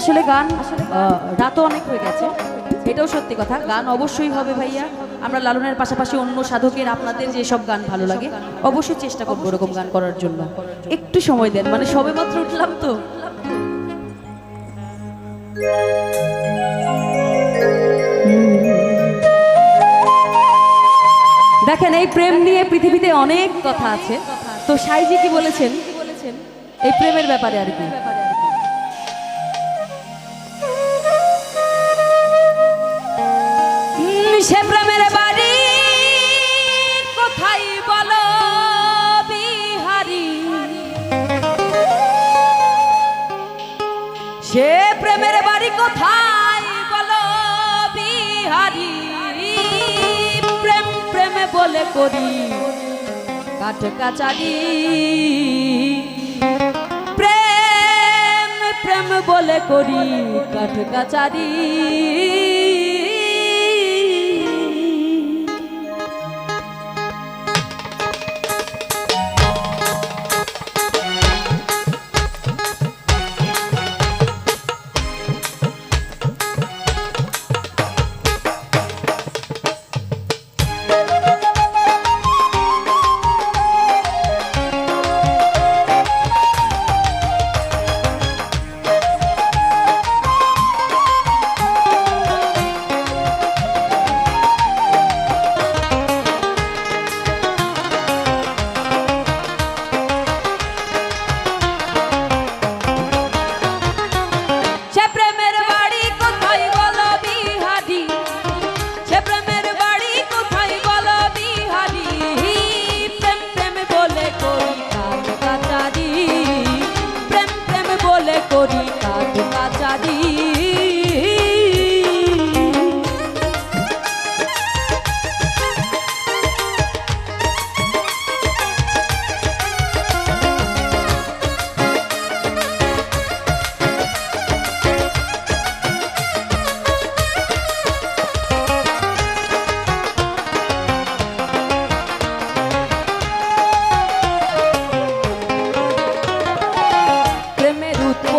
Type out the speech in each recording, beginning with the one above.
আসলে গান রাতও অনেক হয়ে গেছে। এটাও সত্যি কথা, গান অবশ্যই হবে ভাইয়া। আমরা লালনের পাশাপাশি অন্য সাধকের আপনাদের যেসব গান ভালো লাগে, অবশ্যই চেষ্টা করব ওরকম গান করার জন্য। একটু সময় দেন মানে সবে মাত্র উঠলাম তো। দেখেন, এই প্রেম নিয়ে পৃথিবীতে অনেক কথা আছে। তো সাইজি কি বলেছেন? এই প্রেমের ব্যাপারে আর কি। বলে করি কাঠ কাচারি। প্রেম প্রেম বলে করি কাঠ কাচারি।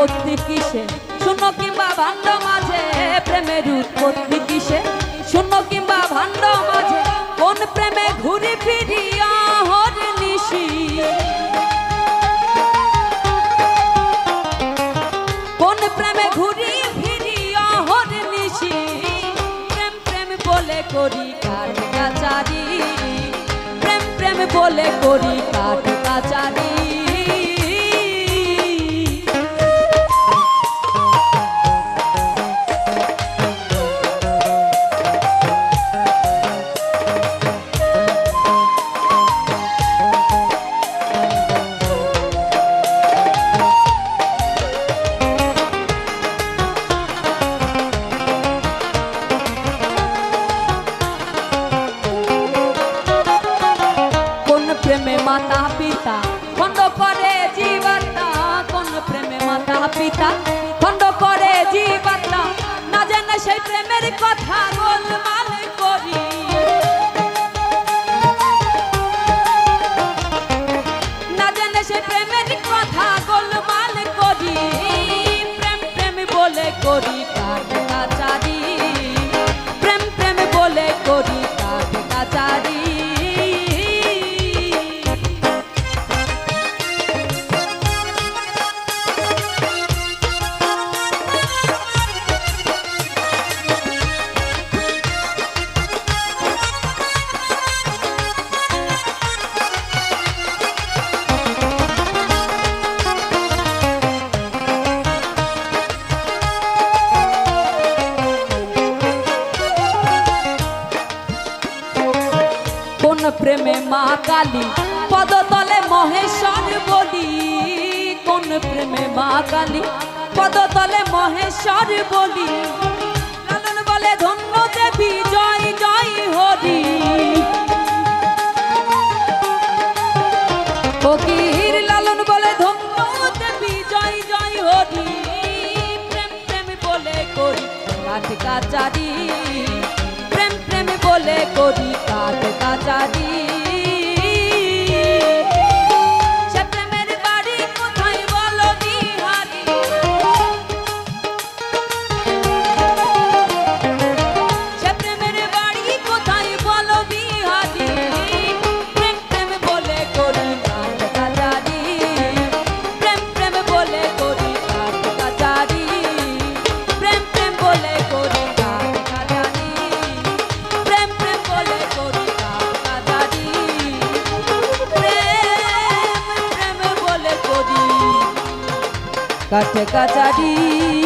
উৎপত্তি কিসে? শূন্য কিংবা ভাণ্ড মাঝে প্রেমের উৎপত্তি কিসে? শূন্য কিংবা ভাণ্ড মাঝে কোন প্রেমে ঘুরি ফিরি হর নিশি? কোন প্রেমে ঘুরি প্রেম প্রেম বলে করি কাঠ কাচারি? প্রেম পিতা, খণ্ড করে জীবাত্মা। না জানে সেই প্রেমের কথা গোলমাল করি। না জানে সেই প্রেমের প্রেমে মা কালী। পদতলে মহেশ্বর বলি, কোন প্রেমে মা কালী? পদতলে মহেশ্বর বলি লালন বলে ধন্য দেবী, জয় জয় হরি। ফকির লালন বলে ধন্য দেবী, জয় জয় হরি। প্রেম প্রেম বলে করি কাঠ কাচারি করি কাজ কাচারি। কাটে কাচারি।